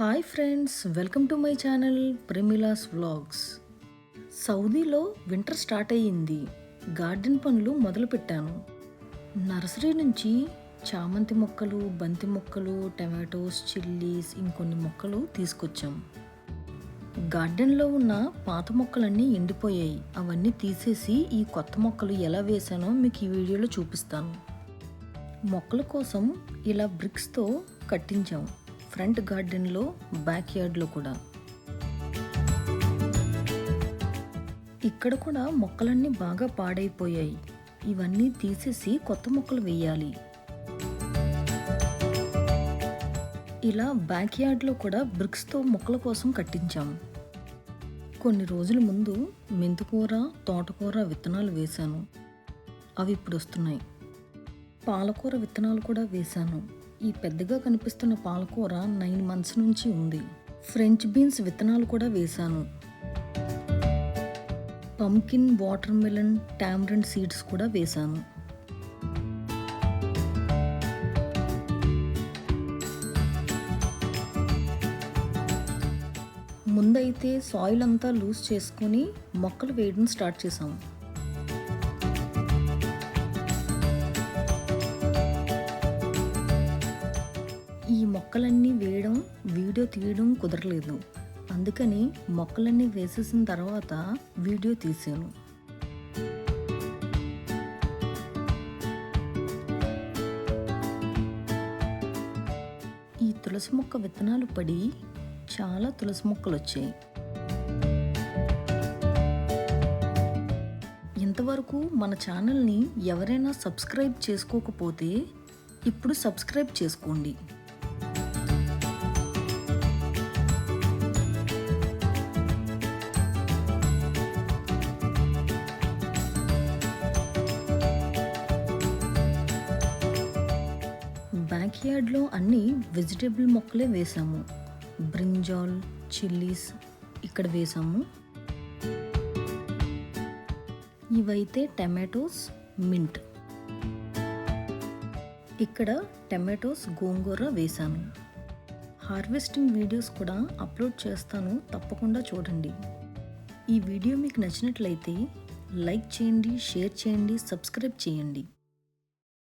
Hi friends welcome to my channel Premila's vlogs. సౌదీలో winter start అయ్యింది. Garden పనులు మొదలుపెట్టాను. నర్సరీ నుంచి చామంతి మొక్కలు బంతి మొక్కలు టమాటోస్ చిల్లీస్ ఇంకొన్ని మొక్కలు తీసుకొచ్చాం. గార్డెన్లో ఉన్న పాత మొక్కలన్నీ ఎండిపోయాయి. అవన్నీ తీసేసి ఈ కొత్త మొక్కలు ఎలా వేసానో మీకు ఈ వీడియోలో చూపిస్తాను. మొక్కల కోసం ఇలా బ్రిక్స్తో కట్టించాం. ఫ్రంట్ గార్డెన్లో బ్యాక్ యార్డ్లో కూడా. ఇక్కడ కూడా మొక్కలన్నీ బాగా పాడైపోయాయి. ఇవన్నీ తీసేసి కొత్త మొక్కలు వేయాలి. ఇలా బ్యాక్ యార్డ్లో కూడా బ్రిక్స్తో మొక్కల కోసం కట్టించాం. కొన్ని రోజుల ముందు మెంతుకూర తోటకూర విత్తనాలు వేశాను. అవి ఇప్పుడు వస్తున్నాయి. పాలకూర విత్తనాలు కూడా వేశాను. ఈ పెద్దగా కనిపిస్తున్న పాలకూర నైన్ మంత్స్ నుంచి ఉంది. ఫ్రెంచ్ బీన్స్ విత్తనాలు కూడా వేశాను. Pumpkin watermelon tamarind seeds కూడా వేశాను. ముందైతే సాయిల్ అంతా లూజ్ చేసుకొని మొక్కలు వేయడం స్టార్ట్ చేశాము వీడియో తీయడం కుదరలేదు. అందుకని మొక్కలన్నీ వేసేసిన తర్వాత వీడియో తీసాను ఈ తులసి మొక్క విత్తనాలు పడి చాలా తులసి మొక్కలు వచ్చాయి ఇంతవరకు మన ఛానల్ని ఎవరైనా సబ్స్క్రైబ్ చేసుకోకపోతే ఇప్పుడు సబ్స్క్రైబ్ చేసుకోండి. బ్యాక్ యార్డ్లో అన్ని వెజిటేబుల్ మొక్కలే వేసాము. బ్రింజాల్ చిల్లీస్ ఇక్కడ వేసాము. ఇవైతే టమాటోస్ మింట్. ఇక్కడ టమాటోస్ గోంగూర వేశాను హార్వెస్టింగ్ వీడియోస్ కూడా అప్లోడ్ చేస్తాను తప్పకుండా చూడండి. ఈ వీడియో మీకు నచ్చినట్లయితే లైక్ చేయండి షేర్ చేయండి సబ్స్క్రైబ్ చేయండి.